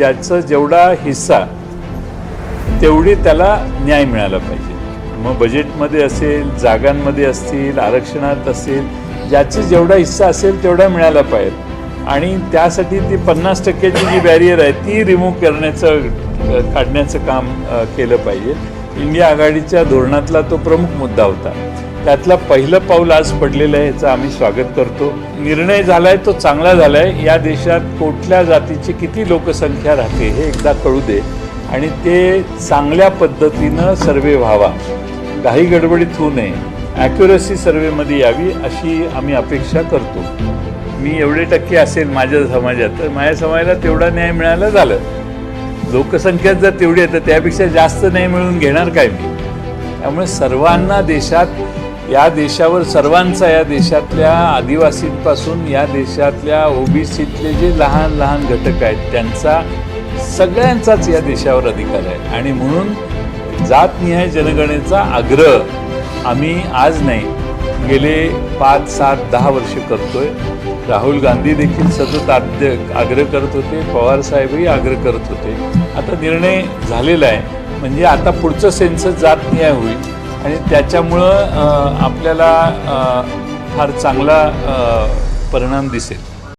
ज्याचं जेवढा हिस्सा तेवढी त्याला न्याय मिळाला पाहिजे. मग बजेटमध्ये असेल जागांमध्ये असतील आरक्षणात असेल ज्याचा जेवढा हिस्सा असेल तेवढा मिळाला पाहिजे. आणि त्यासाठी ती पन्नास टक्क्याची जी बॅरियर आहे ती रिमूव्ह करण्याचं काढण्याचं काम केलं पाहिजे. इंडिया आघाडीच्या धोरणातला तो प्रमुख मुद्दा होता. त्यातला पहिलं पाऊल आज पडलेलं आहे याचं आम्ही स्वागत करतो. निर्णय झालाय तो चांगला झालाय. या देशात कुठल्या जातीची किती लोकसंख्या राहते हे एकदा कळू दे. आणि ते चांगल्या पद्धतीनं सर्वे व्हावा. काही गडबडीत होऊ नये. ॲक्युरसी सर्वेमध्ये यावी अशी आम्ही अपेक्षा करतो. मी एवढे टक्के असेल माझ्या समाजात तर माझ्या समाजाला तेवढा न्याय मिळायला झालं. लोकसंख्या जर तेवढी आहे तर त्यापेक्षा जास्त नाही मिळून घेणार काय मी? त्यामुळे सर्वांना देशात या देशावर सर्वांचा या देशातल्या आदिवासींपासून या देशातल्या ओबीसीतले जे लहान लहान घटक आहेत त्यांचा सगळ्यांचाच या देशावर अधिकार आहे. आणि म्हणून जातनिहाय जनगणनेचा आग्रह आम्ही आज नाही गेले पाच सात दहा वर्ष करतोय. राहुल गांधी देखील सतत आद्य आग्रह करत होते. पवार साहेबही आग्रह करत होते. आता निर्णय झालेला आहे. म्हणजे आता पुढचं सेन्सस न्याय होईल. आणि त्याच्यामुळं आपल्याला फार चांगला परिणाम दिसेल.